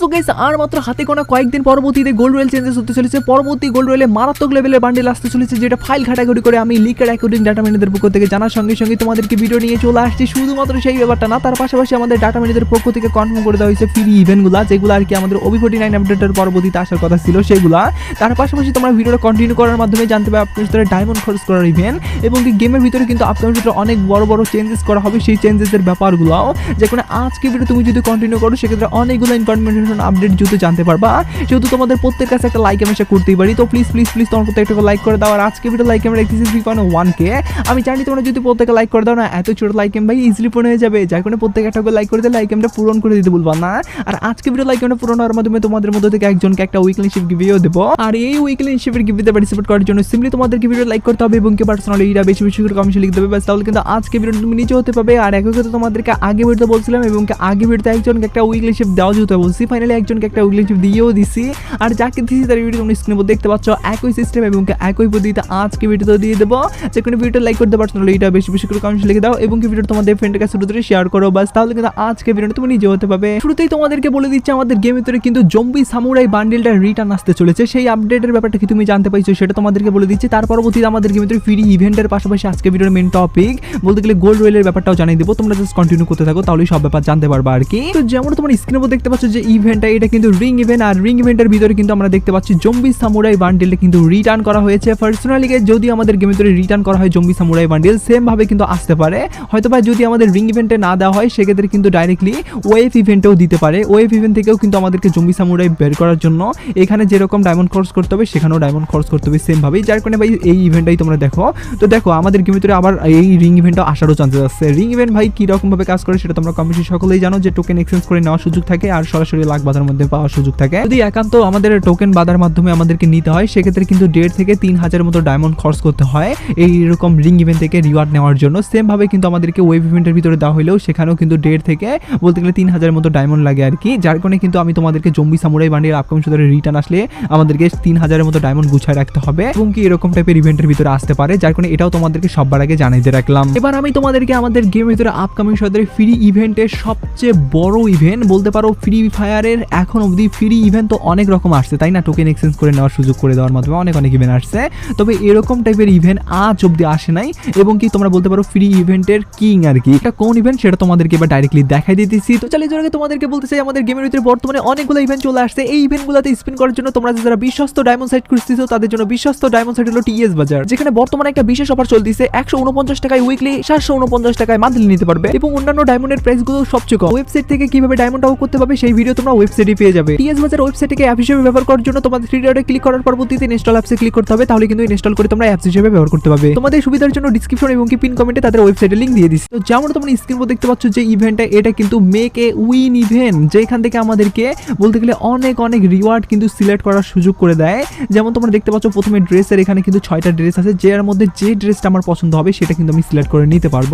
আর হাতে গোনা কয়েকদিন পরবর্তীতে গোল্ড রয়েল চেঞ্জেস হতে চলেছে। পরবর্তী গোল্ড রয়েলে মারাত্মক লেভেলের বান্ডেল আসতে চলেছে, যেটা ফাইল ঘাটাঘাটি করে আমি লিকের অ্যাকর্ডিং ডাটা ম্যানেজার পক্ষ থেকে জানার সঙ্গে সঙ্গে তোমাদেরকে ভিডিও নিয়ে চলে আসছি। শুধুমাত্র সেই ব্যাপারটা না, তার পাশাপাশি আমাদের ডাটা ম্যানেজার পক্ষ থেকে কনফার্ম করে দেওয়া হয়েছে ফ্রি ইভেন্টগুলো যেগুলো আর কি আমাদের ওবি ফোর্টি নাইন আপডেটের পরবর্তীতে আসার কথা ছিল সেগুলা। তার পাশাপাশি তোমরা ভিডিওটা কন্টিনিউ করার মাধ্যমে জানতে পারবে আপনার ডায়মন্ড খরচ করার ইভেন্ট এবং গেমের ভিতরে কিন্তু আপনার ভিতরে অনেক বড় বড় চেঞ্জেস করা হবে সেই চেঞ্জেসের ব্যাপারগুলোও। যেখানে আজকে ভিডিও তুমি যদি কন্টিনিউ করো, সেক্ষেত্রে অনেকগুলো ইনফরমেশন আপডেট যদি জানতে পারবা। সেহেতু তোমাদের প্রত্যেক কাছে একটা লাইক আমি আশা করতেই পারি, তো প্লিজ প্লিজ প্লিজ তোমার প্রত্যেক একটা লাইক করে দাও। আর আজকে ভিডিও লাইক আমরা রেখেছি থ্রি পয়েন্ট ওয়ান কে আমি জানি তোমরা যদি প্রত্যেকে লাইক করে দাও না, এত ছোট লাইক এম ভাই ইজিলি পূরণ হয়ে যাবে। যার কারণে প্রত্যেক একটা লাইক করে দিলে লাইক এমটা পূরণ করে দিতে বলবা না। আর আজকে ভিডিও লাইক এমটা পূরণ হওয়ার মাধ্যমে তোমাদের মধ্যে থেকে একজনকে একটা উইকলি শিপ গিভিও দেবো। আর এই উইকলি শিপের গিভিতে পার্টিসিপেট করার জন্য সিম্পলি তোমাদেরকে ভিডিও লাইক করতে হবে এবং কি পার্সোনালি এটা বেশি বেশি করে কমেন্টে লিখতে হবে ব্যাস, তাহলে কিন্তু আজকে ভিডিও তুমি নিচে হতে পাবে। আর একই কথা তোমাদেরকে আগে ভিডিওতে বলছিলাম এবং আগে ভিডিওতে একজনকে একটা উইকলি শিপ দেওয়া যেতে বলছি ফাইনালি একজনকে একটা উইকলি শিপ দিয়েও দিছি। আর যাকে দিয়েছি তার ভিডিও তোমরা স্ক্রিনে দেখতে পাচ্ছ, একই সিস্টেম এবং একই পদ্ধতিতে আজকে ভিডিওতে দিয়ে দেবো। যে কোনো ভিডিও লাইক করতে পারছ নাহলে এটা বেশি বেশি করে কমেন্ট লিখে দাও এবং কি ভিডিও তোমাদের ফ্রেন্ডের কাছে দ্রুত শেয়ার করো। বাস তাহলে কিন্তু আজকে ভিডিওটা তুমি নিজে হতে পাবে শুরুতেই তোমাদেরকে বলে দিচ্ছি, আমাদের গেমের ভিতরে কিন্তু জম্বি সামুরাই বান্ডেলটা রিটার্ন আসতে চলেছে। সেই আপডেটের ব্যাপারটা কি তুমি জানতে পাইছো সেটা তোমাদেরকে বলে দিচ্ছি। তার পরবর্তীতে আমাদের গেমের ভিতরে ফ্রি ইভেন্টের পাশাপাশি আজকে ভিডিওর মেন টপিক বলতে গেলে গোল্ড রয়েলের ব্যাপারটাও জানিয়ে দেবো। তোমরা জাস্ট কন্টিনিউ করতে থাকো, তাহলেই সব ব্যাপার জানতে পারবা আর কি। তো যেমন তোমার স্ক্রিনের উপর দেখতে পাচ্ছ যে ইভেন্টটা এটা কিন্তু রিং ইভেন্ট আর রিং ইভেন্টের ভিতরে কিন্তু আমরা দেখতে পাচ্ছি জম্বি সামুরাই বান্ডেলটা কিন্তু রিটার্ন করা হয়েছে। পার্সোনালি যদি আমাদের গেমের ভিতরে রিটার্ন করা হয় জম্বি সামুরাই বান্ডেল সেম ভাবে কিন্তু আসতে পারে। হয়তো বা যদি আমাদের রিং ইভেন্টে না দেওয়া হয়, সেক্ষেত্রে কিন্তু ডাইরেক্টলি ওয়েভ ইভেন্টেও দিতে পারে। ওয়েভ ইভেন্ট থেকেও কিন্তু আমাদেরকে জম্বি সামুরাই বের করার জন্য এখানে যেরকম ডায়মন্ড খরচ করতে হবে, সেখানেও ডায়মন্ড খরচ করতে হবে সেম ভাবেই। যার কারণে ভাই, এই ইভেন্টটাই তোমরা দেখো। তো দেখো, আমাদের গেমের ভিতরে আবার এই রিং ইভেন্টও আসারও চান্সেস আছে। রিং ইভেন্ট ভাই কি রকম ভাবে কাজ করে, সেটা তোমরা কমিটি সকলেই জানো যে টোকেন এক্সচেঞ্জ করে নেওয়ার সুযোগ থাকে, আর সরাসরি লাখ বাজার মধ্যে পাওয়ার সুযোগ থাকে। যদি একান্ত আমাদের টোকেন বাজার মাধ্যমে আমাদেরকে নিতে হয়, সেক্ষেত্রে কিন্তু দেড় থেকে তিন হাজার মতো ডায়মন্ড খরচ করতে হয় এই রকম রিং ইভেন্ট থেকে রিওয়ার্ড নেওয়ার জন্য। সেম ভাবে কিন্তু আমাদেরকে ওয়েব ইভেন্টের ভিতরে দেওয়া হলেও সেখানেও কিন্তু দেড় থেকে বলতে গেলে তিন হাজারের মতো ডায়মন্ড লাগে আর কি, যার কারণে কিন্তু আমি তোমাদেরকে জম্বি সামুরাই বান্ডির আপকামিং সুদের রিটার্ন আসলে আমাদেরকে তিন হাজারের মতো ডায়মন্ড গুছায় রাখতে হবে এবং কি এরকম টাইপের ইভেন্টের ভিতরে আসতে পারে, যার কারণে এটাও তোমাদেরকে সবার আগে জানাইতে রাখলাম। এবার আমি তোমাদেরকে আমাদের গেমের ভিতরে আপকামিং সদের ফ্রি ইভেন্টের সবচেয়ে বড় ইভেন্ট বলতে পারো ফ্রি ফায়ারের এখন অবধি ফ্রি ইভেন্ট তো অনেক রকম আসছে, তাই না? টোকেন এক্সচেঞ্জ করে নেওয়ার সুযোগ করে দেওয়ার মাধ্যমে অনেক অনেক ইভেন্ট আসছে। তবে এরকম টাইপের ইভেন্ট আজ অবধি আসে নাই, এবং কি তোমরা বলতে পারো ফ্রি ইভেন্টের কিং আর কি। এটা কোন ইভেন্ট সেটা তোমাদেরকে এবার ডাইরেক্টলি দেখাই দিতেছি। তো চালিয়ে যাওয়ার আগে তোমাদেরকে বলতে চাই, আমাদের গেমের ভিতরে বর্তমানে অনেকগুলো ইভেন্ট চলে আসছে। এই ইভেন্টগুলোতে স্পিন করার জন্য তোমরা যারা বিশ্বস্ত ডায়মন্ড সাইট খুঁজতেছো, তাদের জন্য বিশ্বস্ত ডায়মন্ড সাইট হলো টিএস বাজার যেখানে বর্তমানে একটা বিশেষ অফার চলতেছে। একশো উনপঞ্চাশ টাকায় উইকলি সাতশো উনপঞ্চাশ টাকায় মান্থলি নিতে পারবে, এবং অন্যান্য ডায়মন্ডের প্রাইসগুলো সবচেয়ে কম। ওয়েবসাইট থেকে কীভাবে ডায়মন্ড আউট করতে পারবে, সেই ভিডিও তোমরা ওয়েবসাইটে পেয়ে যাবে। টিএস বাজার ওয়েবসাইটকে অ্যাপ হিসেবে ব্যবহার করার জন্য তোমাদের থ্রি ডটে ক্লিক করার পরবর্তীতে ইনস্টল অ্যাপসে ক্লিক করতে হবে, তাহলে কিন্তু ইনস্টল করে তোমরা অ্যাপস হিসেবে ব্যবহার করতে পারবে। তোমাদের সুবিধার জন্য ডিসক্রিপশন এবং কি পিন কমেন্টে তাদের ওয়েবসাইটের লিঙ্ক দিয়ে দিচ্ছি। তো যেমন তোমরা স্ক্রিন উপর দেখতে পাচ্ছ যে ইভেন্টটা এটা কিন্তু মেক এ উইন ইভেন্ট যেখান থেকে আমাদেরকে বলতে গেলে অনেক অনেক রিওয়ার্ড কিন্তু সিলেক্ট করার সুযোগ করে দেয়। যেমন তোমরা দেখতে পাচ্ছ প্রথমে ড্রেসের এখানে কিন্তু ছয়টা ড্রেস আছে, যার মধ্যে যে ড্রেসটা আমার পছন্দ হবে সেটা কিন্তু আমি সিলেক্ট করে নিতে পারব।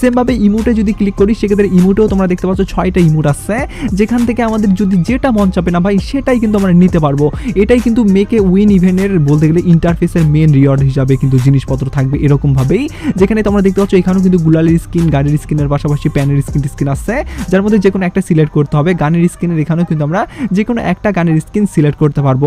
সেমভাবে ইমোটে যদি ক্লিক করি, সেক্ষেত্রে ইমোটেও তোমরা দেখতে পাচ্ছ ছয়টা ইমোট আছে, যেখান থেকে আমাদের যদি যেটা মন চাপে না ভাই, সেটাই কিন্তু আমরা নিতে পারব। এটাই কিন্তু মেকে উইন ইভেন্টের বলতে গেলে ইন্টারফেসের মেন রিওয়ার্ড হিসাবে কিন্তু জিনিসপত্র থাকবে এরকমভাবেই। যেখানে তোমরা দেখতে পাচ্ছ, এখানেও কিন্তু গুলালের স্কিন গাড়ির স্কিনের পাশাপাশি প্যানের স্কিন স্কিন আছে যার মধ্যে যে কোনো একটা সিলেক্ট করতে হবে। গানের স্কিনের এখানেও কিন্তু আমরা যে কোনো একটা গানের স্কিন সিলেক্ট করতে পারব।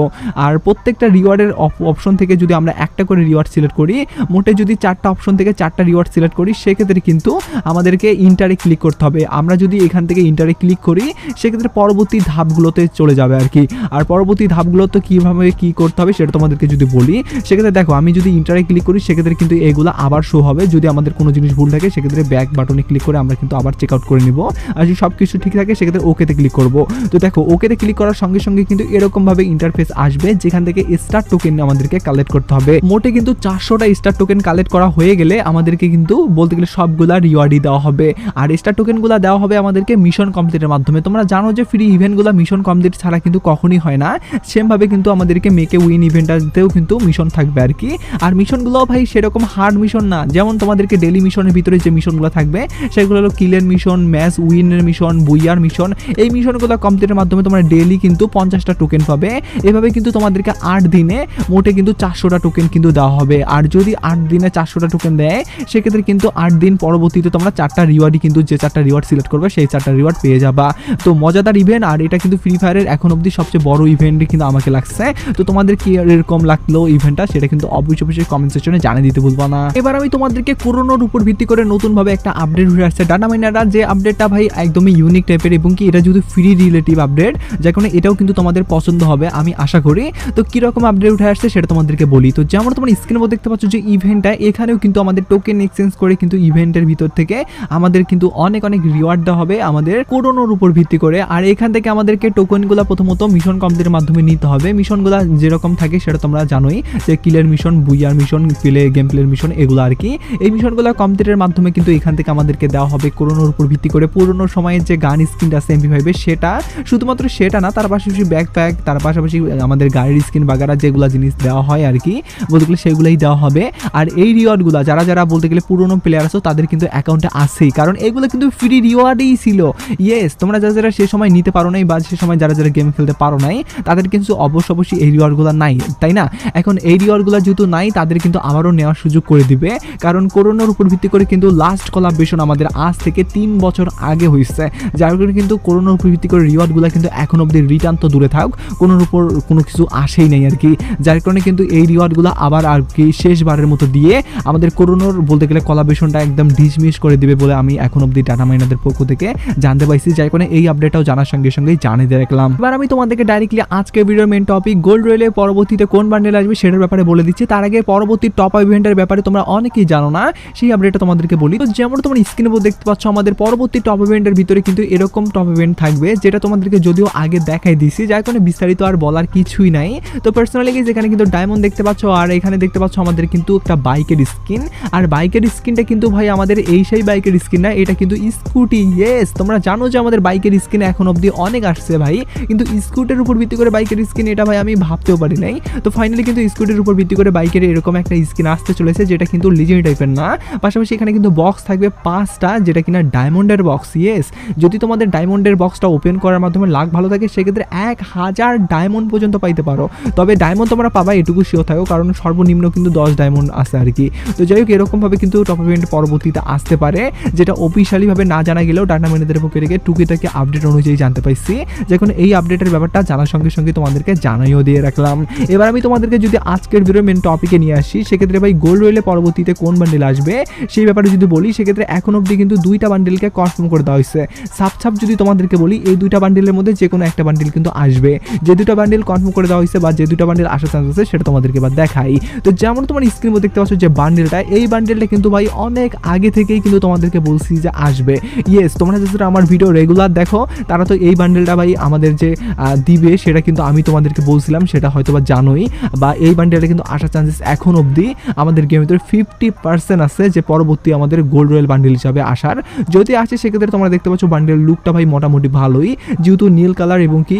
আর প্রত্যেকটা রিওয়ার্ডের অপশন থেকে যদি আমরা একটা করে রিওয়ার্ড সিলেক্ট করি, মোটে যদি চারটা অপশন থেকে চারটা রিওয়ার্ড সিলেক্ট করি, সেক্ষেত্রে কিন্তু আমাদেরকে ইন্টারে ক্লিক করতে হবে। আমরা যদি এখান থেকে ইন্টারে ক্লিক করি, সেক্ষেত্রে পরবর্তী ধাপগুলোতে চলে যাবে আর কি। আর পরবর্তী ধাপগুলো তো কীভাবে কী করতে হবে সেটা তোমাদেরকে যদি বলি, সেক্ষেত্রে দেখো, আমি যদি ইন্টারে ক্লিক করি, সেক্ষেত্রে কিন্তু এগুলো আবার শো হবে। যদি আমাদের কোনো জিনিস ভুল থাকে, সেক্ষেত্রে ব্যাক বাটনে ক্লিক করে আমরা কিন্তু আবার চেক আউট করে নিব। আর যদি সব কিছু ঠিক থাকে, সেক্ষেত্রে ওকেতে ক্লিক করব। তো দেখো ওকেতে ক্লিক করার সঙ্গে সঙ্গে কিন্তু এরকমভাবে ইন্টারফেস আসবে, যেখান থেকে স্টার টোকেন আমাদেরকে কালেক্ট করতে হবে। মোটে কিন্তু চারশোটা স্টার টোকেন কালেক্ট করা হয়ে গেলে আমাদেরকে কিন্তু বলতে গেলে সবগুলা রিওয়ার্ডই দেওয়া হবে। আর স্টার টোকেনগুলো দেওয়া হবে আমাদেরকে মিশন কমপ্লিটের মাধ্যমে। তোমরা জানো যে ফ্রি ইভেন্টগুলো মিশন কমপ্লিট ছাড়া কিন্তু কখনই হয় না। সেমভাবে কিন্তু আমাদেরকে মেকে উইন ইভেন্টটাতেও কিন্তু মিশন থাকবে আর কি। আর মিশনগুলো ভাই সেরকম হার্ড মিশন না। যেমন তোমাদেরকে ডেলি মিশনের ভিতরে যে মিশনগুলো থাকবে, সেগুলো হলো কিলের মিশন ম্যাচ উইনের মিশন বুইয়ার মিশন এই মিশনগুলো কমপ্লিটের মাধ্যমে তোমরা ডেলি কিন্তু পঞ্চাশটা টোকেন পাবে। এভাবে কিন্তু তোমাদেরকে আট দিনে মোটে কিন্তু চারশোটা টোকেন কিন্তু দেওয়া হবে। আর যদি আট দিনে চারশোটা টোকেন দেয়, সেক্ষেত্রে কিন্তু আট দিন পরবর্তীতে তোমরা চারটা রিওয়ার্ডই কিন্তু যে চারটা রিওয়ার্ড সিলেক্ট করবে, সেই চারটা রিওয়ার্ড পেয়ে যাবা। তো মজাদার ইভেন্ট আর আর এটা কিন্তু ফ্রি ফায়ারের এখন অবধি সবচেয়ে বড় ইভেন্ট কিন্তু আমাকে লাগছে। তো তোমাদের কি এরকম লাগল ইভেন্টটা সেটা কিন্তু অবশ্যই অবশ্যই কমেন্ট সেকশনে জানিয়ে দিতে ভুলবো না। এবার আমি তোমাদেরকে করোনার উপর ভিত্তি করে নতুনভাবে একটা আপডেট হয়ে আসছে। ডাটা মাইনাররা যে আপডেটটা ভাই একদমই ইউনিক টাইপের এবং কি এটা যদি ফ্রি রিলেটিভ আপডেট যার কারণে এটাও কিন্তু তোমাদের পছন্দ হবে, আমি আশা করি। তো কীরকম আপডেট উঠে আসছে সেটা তোমাদেরকে বলি। তো যেমন তোমার স্ক্রিনের মধ্যে দেখতে পাচ্ছ যে ইভেন্টটা এখানেও কিন্তু আমাদের টোকেন এক্সচেঞ্জ করে কিন্তু ইভেন্টের ভিতর থেকে আমাদের কিন্তু অনেক অনেক রিওয়ার্ড দেওয়া হবে আমাদের করোনার উপর ভিত্তি করে। আর এখান থেকে আমাদেরকে টোকেনগুলো প্রথমত মিশন কমপ্লিটের মাধ্যমে নিতে হবে। মিশনগুলো যেরকম থাকে সেটা তোমরা জানোই যে কিলের মিশন বুইয়ার মিশন প্লে গেম প্লের মিশন এগুলো আর কি। এই মিশনগুলো কমপ্লিটের মাধ্যমে কিন্তু এখান থেকে আমাদেরকে দেওয়া হবে করোনার উপর ভিত্তি করে। পুরোনো সময়ের যে গান স্কিনটা আছে এমপি ফাইভে সেটা শুধুমাত্র সেটা না, তার পাশাপাশি ব্যাকপ্যাক তার পাশাপাশি আমাদের গাড়ির স্কিন বাগারা যেগুলো জিনিস দেওয়া হয় আর কি, বলতে গেলে সেগুলোই দেওয়া হবে। আর এই রিওয়ার্ডগুলো যারা যারা বলতে গেলে পুরোনো প্লেয়ার আছো, তাদের কিন্তু অ্যাকাউন্টে আসেই কারণ এগুলো কিন্তু ফ্রি রিওয়ার্ডই ছিল। ইয়েস তোমরা যারা যারা সে সময় নিতে পারো নাই বা সে সময় যারা যারা গেম খেলতে পারো নাই, তাদের কিন্তু অবশ্য অবশ্যই এই রিওয়ার্ডগুলো নাই, তাই না? এখন এই রিওয়ার্ডগুলো যেহেতু নাই, তাদের কিন্তু আবারও নেওয়ার সুযোগ করে দিবে। কারণ করোনার উপর ভিত্তি করে কিন্তু লাস্ট কোলাবরেশন আমাদের আজ থেকে তিন বছর আগে হয়েছে। যার কারণে কিন্তু করোনার উপর ভিত্তি করে রিওয়ার্ডগুলো কিন্তু এখন অব্দি রিটার্ন তো দূরে থাক কোনোর উপর কোনো কিছু আসেই নাই আর কি। যার কারণে কিন্তু এই রিওয়ার্ডগুলো আবার আর কি শেষবারের মতো দিয়ে আমাদের করোনার বলতে গেলে কোলাবরেশনটা একদম ডিসমিস করে দিবে বলে আমি এখন অব্দি ডাটা মাইনাদের পক্ষ থেকে জানতে পাইছি। যার কারণে এই আপডেটটাও জানার সঙ্গে সঙ্গে সঙ্গেই জানিয়ে দিয়ে রাখলাম। এবার আমি তোমাদেরকে ডাইরেক্টলি আজকে ভিডিওর মেন টপিক গোল্ড রয়েলে পরবর্তীতে কোন বান্ডেল আসবে সেটার ব্যাপারে বলে দিচ্ছি। তার আগে পরবর্তী টপ ইভেন্টের ব্যাপারে তোমরা অনেকেই জানো না, সেই আপডেটটা তোমাদেরকে বলি। তো যেমন তোমার স্ক্রিনে দেখতে পাচ্ছ, আমাদের পরবর্তী টপ ইভেন্টের ভিতরে কিন্তু এরকম টপ ইভেন্ট থাকবে, যেটা তোমাদেরকে যদিও আগে দেখাই দিছি যার কারণে বিস্তারিত আর বলার কিছুই নাই। তো পার্সোনালি যেখানে কিন্তু ডায়মন্ড দেখতে পাচ্ছ, আর এখানে দেখতে পাচ্ছ আমাদের কিন্তু একটা বাইকের স্কিন আর বাইকের স্কিনটা কিন্তু ভাই আমাদের এই সেই বাইকের স্কিন না, এটা কিন্তু স্কুটি ইয়েস তোমরা জানো যে আমাদের বাইকের স্কিন এখন অবধি অনেক আসছে ভাই। কিন্তু স্কুটের উপর ভিত্তি করে বাইকের স্কিন এটা ভাই আমি ভাবতেও পারি নাই। তো ফাইনালি কিন্তু স্কুটির উপর ভিত্তি করে বাইকের এরকম একটা স্কিন আসতে চলেছে যেটা কিন্তু লিজেন্ড টাইপের না। পাশাপাশি এখানে কিন্তু বক্স থাকবে পাঁচটা, যেটা কিনা ডায়মন্ডের বক্স ইয়েস যদি তোমাদের ডায়মন্ডের বক্সটা ওপেন করার মাধ্যমে লাখ ভালো থাকে, সেক্ষেত্রে এক হাজার ডায়মন্ড পর্যন্ত পাইতে পারো। তবে ডায়মন্ড তোমরা পাবা, এটুকু শিওর থাকো, কারণ সর্বনিম্ন কিন্তু দশ ডায়মন্ড আছে আর কি। তো যাই হোক এরকমভাবে কিন্তু টপ ইভেন্ট পরবর্তীতে আসতে পারে, যেটা অফিসিয়ালিভাবে না জানা গেলেও ডাটা ম্যানেজারের পক্ষে থেকে টুকিটাকি আপডেট অনুযায়ী জানতে পাইছি। যখন এই আপডেটের ব্যাপারটা জানার সঙ্গে সঙ্গে তোমাদেরকে জানাইও দিয়ে রাখলাম। এবার আমি তোমাদেরকে যদি আজকের ভিডিও মেন টপিকে নিয়ে আসি, সেক্ষেত্রে ভাই গোল্ড রয়েলে পরবর্তীতে কোন বান্ডেল আসবে? সেই ব্যাপারে যদি বলি, সেক্ষেত্রে এখন অবধি কিন্তু দুইটা বান্ডেলকে কনফার্ম করে দেওয়া হয়েছে। সাপ যদি তোমাদেরকে বলি, এই দুইটা বান্ডেলের মধ্যে যে কোনো একটা বান্ডেল কিন্তু আসবে। যে দুটো বান্ডেল কনফার্ম করে দেওয়া হয়েছে বা যে দুটো বান্ডেল আসার চান্স আছে, সেটা তোমাদেরকে এবার দেখাই। তো যেমন তোমার স্ক্রিন দেখতে পাচ্ছ যে বান্ডেলটা এই বান্ডেলটা কিন্তু ভাই অনেক আগে থেকেই কিন্তু তোমাদেরকে বলছি যে আসবে। ইয়েস তোমরা যারা আমার ভিডিও রেগুলার দেখো, তারা তো এই বান্ডেলটা ভাই আমাদের যে দিবে সেটা কিন্তু আমি তোমাদেরকে বলছিলাম, সেটা হয়তো বা জানোই। বা এই বান্ডেলটা কিন্তু আসার চান্সেস এখন অবধি আমাদের গেমের ভিতরে ফিফটি পার্সেন্ট আছে যে পরবর্তী আমাদের গোল্ড রয়েল বান্ডেল হিসাবে আসার। যদি আসে, সেক্ষেত্রে তোমরা দেখতে পাচ্ছ বান্ডেল লুকটা ভাই মোটামুটি ভালোই। যেহেতু নীল কালার এবং কি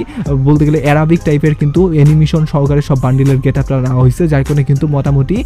বলতে গেলে অ্যারাবিক টাইপের কিন্তু অ্যানিমেশন সহকারে সব বান্ডেলের গেট আপটা নেওয়া হয়েছে, যার কারণে কিন্তু মোটামুটি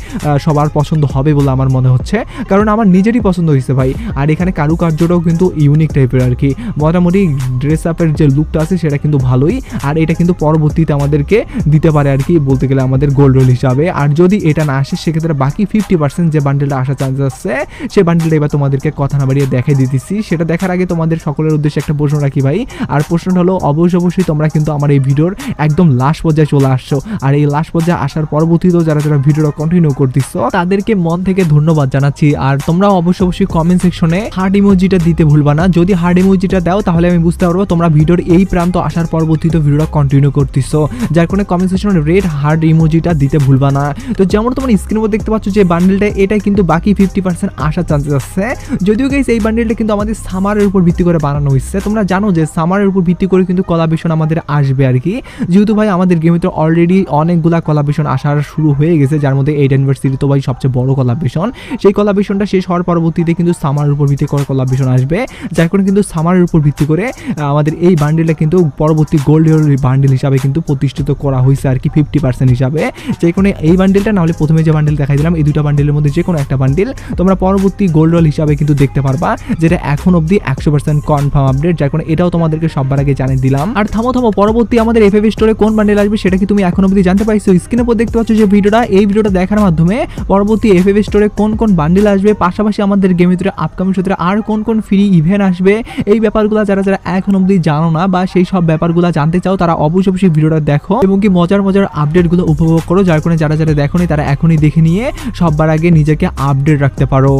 সবার পছন্দ হবে বলে আমার মনে হচ্ছে। কারণ আমার নিজেরই পছন্দ হয়েছে ভাই। আর এখানে কারুকার্যটাও কিন্তু ইউনিক টাইপের আর কি। মোটামুটি ড্রেস আপের যে লুকটা আছে সেটা কিন্তু ভালোই। আর এটা কিন্তু পরবর্তীতে আমাদেরকে দিতে পারে আর কি, বলতে গেলে আমাদের গোল্ড রোল হিসাবে। আর যদি এটা না আসে, সেক্ষেত্রে বাকি ফিফটি পার্সেন্ট যে বান্ডেলটা আসার চান্স আছে সেই বান্ডেলটা এবার তোমাদেরকে কথা না বাড়িয়ে দেখে দিতেছি। সেটা দেখার আগে তোমাদের সকলের উদ্দেশ্যে একটা প্রশ্ন রাখি ভাই। আর প্রশ্নটা হলো, অবশ্যই অবশ্যই তোমরা কিন্তু আমার এই ভিডিওর একদম লাস্ট পর্যায়ে চলে আসছো। আর এই লাস্ট পর্যায়ে আসার পরবর্তীতেও যারা যারা ভিডিওটা কন্টিনিউ করতেছ, তাদেরকে মন থেকে ধন্যবাদ জানাচ্ছি। আর তোমরা অবশ্যই অবশ্যই কমেন্ট সেকশনে হার্ড ইমোজিটা দিতে ভুলবা না। যদি হার্ড ইমোজিটা দাও, তাহলে আমি বুঝতে পারব তোমরা ভিডিওর এই প্রান্ত আসার পরবর্তীতে ভিডিওটা কন্টিনিউ করতেছো। যার কারণে কমেন্ট সেকশনে রেড হার্ড ইমোজিটা দিতে ভুলবা না। তো যেমন তোমার স্ক্রিনের মধ্যে দেখতে পাচ্ছ যে বান্ডেলটা এটা কিন্তু বাকি ফিফটি পার্সেন্ট আসার চান্সেস আছে। যদিও গাইস এই বান্ডেলটা কিন্তু আমাদের সামারের উপর ভিত্তি করে বানানো হয়েছে। তোমরা জানো যে সামারের উপর ভিত্তি করে কিন্তু কলাবেশন আমাদের আসবে আর কি। যেহেতু ভাই, আমাদের গেমে তো অলরেডি অনেকগুলা কলাবেশন আসার শুরু হয়ে গেছে, যার মধ্যে এইট ইউনিভার্সিটি তো ভাই সবচেয়ে বড় কলাবেশন সেই কলাবেশনটা শেষ হওয়ার পরবর্তীতে কিন্তু সামারের উপর ভিত্তি করে কলাবেশন আসবে। যার কারণে কিন্তু সামারের উপর ভিত্তি করে, আমাদের এই বান্ডেলটা কিন্তু পরবর্তী গোল্ড বান্ডেল হিসাবে কিন্তু প্রতিষ্ঠিত করা হয়েছে আর কি ফিফটি পার্সেন্ট হিসাবে। যে কোনো এই বান্ডিলটা না হলে প্রথমে যে বান্ডিল দেখাই দিলাম এই দুটো বান্ডিলের মধ্যে যে কোনো একটা বান্ডিল তোমরা পরবর্তী গোল্ড রোল হিসাবে কিন্তু দেখতে পারবা, যেটা এখন অবধি একশো পার্সেন্ট কনফার্ম আপডেট যার কারণে এটাও তোমাদেরকে সবার আগে জানিয়ে দিলাম। আর থামো থামো, পরবর্তী আমাদের এফ স্টোরে কোন বান্ডিল আসবে সেটা কি তুমি এখন অবধি জানতে পারছ? স্ক্রিনের উপর দেখতে পাচ্ছ যে ভিডিওটা, এই ভিডিওটা দেখার মাধ্যমে পরবর্তী এফ স্টোরে কোন কোন বান্ডিল আসবে, পাশাপাশি আমাদের গেমের ভিতরে আপকামিং সূত্রে আর কোন কোন ফ্রি ইভেন্ট আসবে, এই ব্যাপারগুলো যারা যারা এখন অবধি জানো না না বা সেই সব ব্যাপারগুলো জানতে চাও, তারা অবশ্যই অবশ্যই ভিডিওটা দেখো এবং কি মজার মজার আপডেটগুলো উপভোগ করো। যার কারণে যারা যারা দেখোনি, তারা এখনই দেখে নিয়ে সববার আগে নিজেকে আপডেট রাখতে পারো।